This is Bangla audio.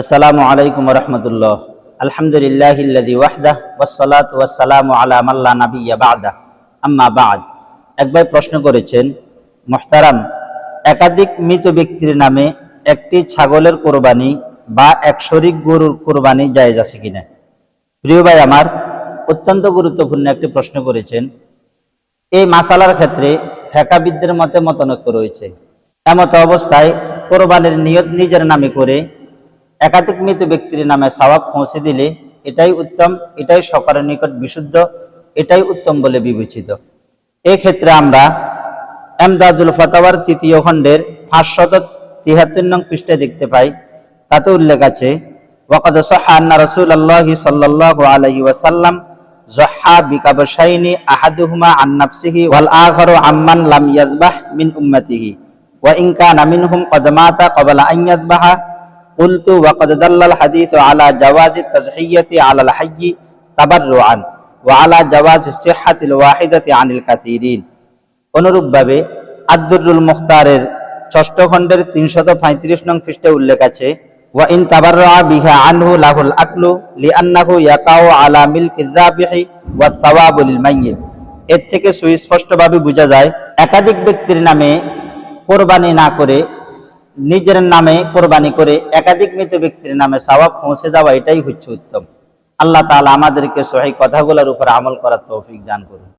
আসসালামু আলাইকুম রহমতুল্লাহ আলহামদুলিল্লাহ ওয়াহদাহ ওয়াসসালাত ওয়াসসালামু আলা মাল্লা নাবিয়্যা বা'দা। আম্মা বা'দ। এক ভাই প্রশ্ন করেছেন, মুহতারাম, একাধিক মৃত ব্যক্তির নামে একটি ছাগলের কোরবানি বা এক শরিক গরুর কোরবানি জায়েজ আছে কিনা? প্রিয় ভাই আমার, অত্যন্ত গুরুত্বপূর্ণ একটি প্রশ্ন করেছেন। এই মাসালার ক্ষেত্রে ফেকাবিদদের মতে মতানৈক্য রয়েছে। এমত অবস্থায় কোরবানির নিয়ত নিজের নামে করে একাধিক মৃত ব্যক্তির নামে সওয়াব পৌঁছে দিলে এটাই উত্তম, এটাই সকালের নিকট বিশুদ্ধ, এটাই উত্তম বলে বিবেচিত। ক্ষেত্রে আমরা এমদাদুল ফাতাওয়ার তৃতীয় খণ্ডের পাঁচশত তিহাত্তর নং পৃষ্ঠে দেখতে পাই, তাতে উল্লেখ আছে আহাদুহুমা আন নাফসিহি ওয়াল আখারু আম্মান লাম ইয়াযবাহ মিন উম্মতিহি। ওয়া ইন কানা মিনহুম কদ মাতা ক্বাবলা আন ইয়াযবাহা قلت وقد دل الحديث على جواز التضحية على الحي تبرعا وعلى جواز الصحة الواحدة عن الكثيرين অনুরূপভাবে আব্দুরুল মুখতারের ষষ্ঠ খণ্ডের তিনশত পঁয়ত্রিশ নং পৃষ্ঠে উল্লেখ আছে ওয়া ইন তাবাররা বিহা আনহু লাহুল আকলু লিআন্নাহু ইয়াকাউ আলা মিলকি যাবিহি ওয়া সাওয়াবু লিল মাইয়িত এর থেকে সুস্পষ্টভাবে বোঝা যায় একাধিক ব্যক্তির নামে কোরবানি না করে নিজের নামে কোরবানি করে একাধিক মৃত ব্যক্তির নামে সওয়াব পৌঁছে দেওয়া এটাই হচ্ছে উত্তম। আল্লাহ তাআলা আমাদেরকে সহি কথাগুলোর উপর আমল করার তৌফিক দান করুন।